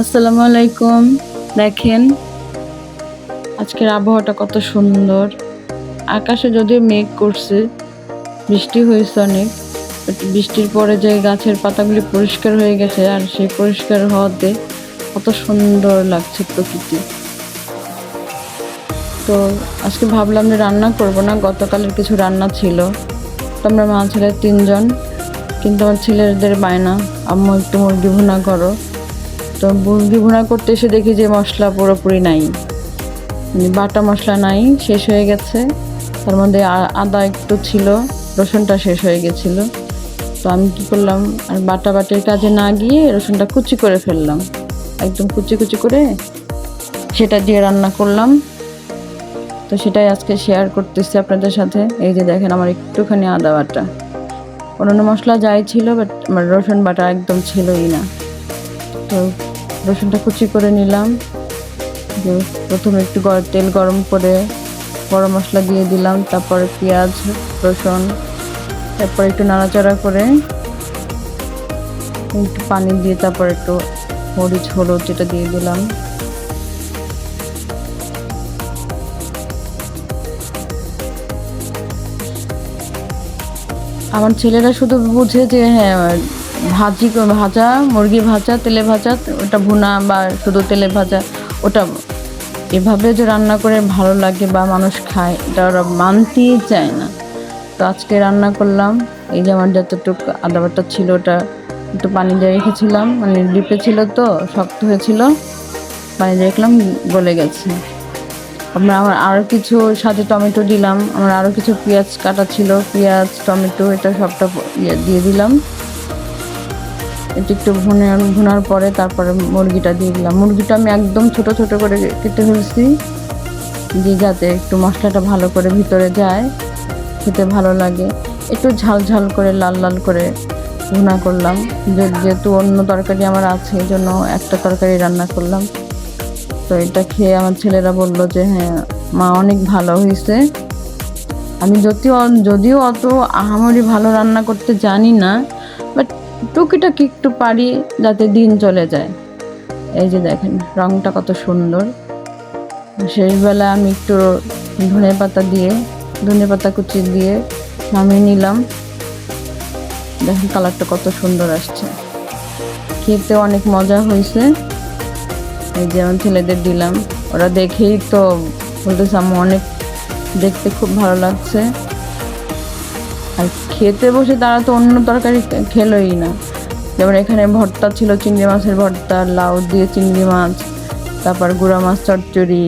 আসসালামু আলাইকুম। দেখেন, আজকের আবহাওয়াটা কত সুন্দর। আকাশে যদিও মেঘ করছে, বৃষ্টি হয়েছে অনেক বৃষ্টির পরে যে গাছের পাতাগুলি পরিষ্কার হয়ে গেছে আর সেই পরিষ্কার হওয়াতে কত সুন্দর লাগছে প্রকৃতি। তো আজকে ভাবলাম যে রান্না করব না, গতকালের কিছু রান্না ছিল। তো আমরা মা ছেলে তিনজন, কিন্তু আমার ছেলেদের বায়না, আম্মু একটু মুরগি ভুনা করো। তো মুরগি ভুনা করতে এসে দেখি যে মশলা পুরোপুরি নাই। মানে বাটা মশলা নাই, শেষ হয়ে গেছে। তার মধ্যে আদা একটু ছিল, রসুনটা শেষ হয়ে গেছিল। তো আমি কী করলাম, আর বাটা বাটির কাজে না গিয়ে রসুনটা কুচি করে ফেললাম। একদম কুচি কুচি করে সেটা দিয়ে রান্না করলাম। তো সেটাই আজকে শেয়ার করতেছি আপনাদের সাথে। এই যে দেখেন আমার একটুখানি আদা বাটা। অন্যান্য মশলা যাই ছিল বাট আমার রসুন বাটা একদম ছিলই না। তো রসুনটা কুচি করে নিলাম। প্রথমে একটু তেল গরম করে গরম মশলা দিয়ে দিলাম, তারপরে পেঁয়াজ, রসুন, তারপরে একটু নাড়াচাড়া করে একটু পানি দিয়ে তারপর একটু মরিচ, হলুদ যেটা দিয়ে দিলাম। আমার ছেলেরা শুধু বুঝে যে হ্যাঁ ভাজি ভাজা মুরগি ভাজা তেলে ভাজা, ওটা ভুনা বা শুধু তেলে ভাজা, ওটা এভাবে যে রান্না করে ভালো লাগে বা মানুষ খায়, এটা ওরা মানতেই চায় না। তো আজকে রান্না করলাম, এই যে আমার যতটুকু আদা বাটা ছিল ওটা একটু পানি দিয়ে রেখেছিলাম মানে ডিপে ছিল তো, শক্ত হয়েছিল, পানি দিয়ে রাখলাম, গলে গেছে। আমরা আমার আরও কিছু সাথে টমেটো দিলাম। আমার আরও কিছু পেঁয়াজ কাটা ছিল। পেঁয়াজ, টমেটো, এটা সবটা ইয়ে দিয়ে দিলাম। এটা একটু ভুনে ভুনার পরে তারপরে মুরগিটা দিয়ে দিলাম। মুরগিটা আমি একদম ছোট ছোট করে কেটে ফেলছি, দিয়ে যাতে একটু মশলাটা ভালো করে ভিতরে যায়, খেতে ভালো লাগে। একটু ঝাল ঝাল করে, লাল লাল করে ভুনা করলাম। যেহেতু অন্য তরকারি আমার আছে, এই জন্য একটা তরকারি রান্না করলাম। তো এটা খেয়ে আমার ছেলেরা বলল যে হ্যাঁ মা অনেক ভালো হয়েছে। আমি যদিও যদিও অত আহামরি ভালো রান্না করতে জানি না বাট টুকিটাকি একটু পারি যাতে দিন চলে যায়। এই যে দেখেন, রংটা কত সুন্দর। শেষবেলা আমি একটু ধনে পাতা দিয়ে, ধনে পাতা কুচি দিয়ে নামিয়ে নিলাম। দেখেন কালারটা কত সুন্দর আসছে। খেতে অনেক মজা হয়েছে। এই যে আমার ছেলেদের দিলাম, ওরা দেখেই তো বলতেছে আম্মু অনেক দেখতে খুব ভালো লাগছে। আর খেতে বসে তারা তো অন্য তরকারি খেলোই না। যেমন এখানে ভর্তা ছিল, চিংড়ি মাছের ভর্তা, লাউ দিয়ে চিংড়ি মাছ, তারপর গুঁড়া মাছ, চচ্চড়ি,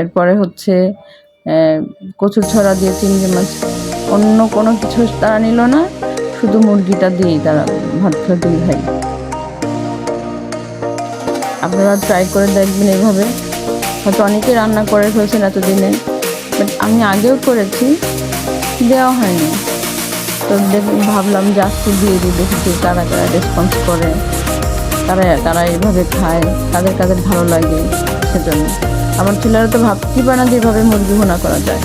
এরপরে হচ্ছে কচুর ছড়া দিয়ে চিংড়ি মাছ। অন্য কোনো কিছু তারা নিল না, শুধু মুরগিটা দিয়েই তারা ভাত খেলো দুই ভাই। আপনারা ট্রাই করে দেখবেন এইভাবে। হয়তো অনেকে রান্না করে ফেলছেন এতদিনে বাট আমি আগেও করেছি, দেওয়া হয়নি। তো দেখ, ভাবলাম যে আজকে দিয়ে দিই, দেখি যে কারা কারা রেসপন্স করে, তারা তারা এইভাবে খায়, তাদের কাদের ভালো লাগে সেজন্য। আমার ছেলেরা তো ভাবতেই পারে না যে এভাবে মুরগি ভুনা করা যায়।